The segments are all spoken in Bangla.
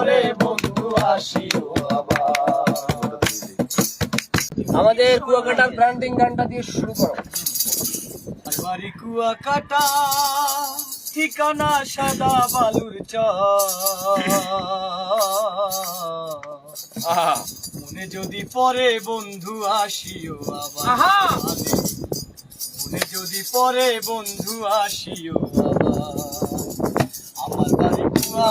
পরে বন্ধু আসিও আবার। আমাদের কুয়াকাটার ব্র্যান্ডিং গানটা দিয়ে শুরু করো। বাড়ি কুয়া ঠিকানা সাদা বালুর আহা। মনে যদি পরে বন্ধু আসিও আবার। মনে যদি পরে বন্ধু আসিও আবার। আমার বাড়ি কুয়া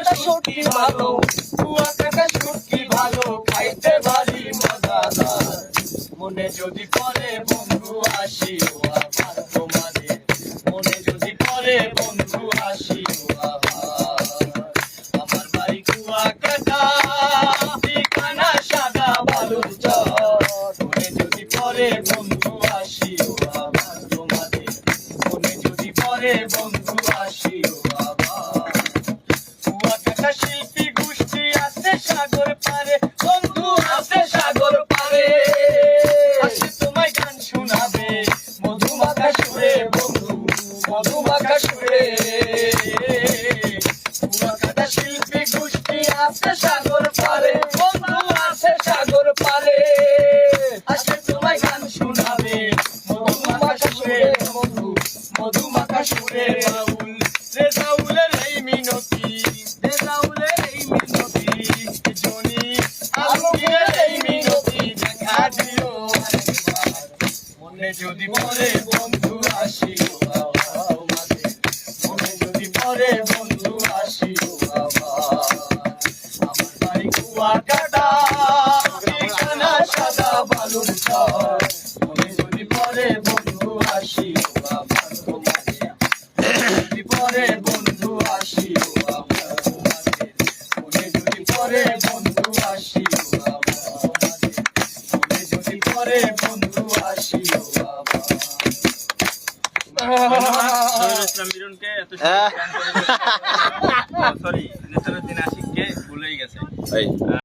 কুয়াকাটা সত্যি ভালো, কুয়াকাটা সত্যি ভালো, খাইতে ভারী মজাদার। মনে যদি পরে বন্ধু আসিও আবার তোমাদের, মনে যদি পরে সুরে কুয়াকাটা শিল্পী গোষ্ঠী আছে সাগর পারে বন্ধু আছে সাগর পারে আসে তোমায় গান শোনাবে মধুমাখা সুরে বন্ধু মধুমাখা সুরে বাউল রেজাউলের এই মিনতি রেজাউলের এই মিনতি, জনি আলমগীরের এই মিনতি, দেখা দিও মনে যদি পরে বন্ধু তোমাদের মনে যদি বন্ধু আসিও আবার। আমার বাড়ি ঠিকানা সাদা বালুর চর মনে যদি পরে বন্ধু আসিও পরে বন্ধু আসিও তোমাদের মনে যদি বন্ধু আসিও তোমাদের মনে যদি বন্ধু আসিও আবার। সরি নেতারুদ্দিন আশিককে ভুলেই গেছে।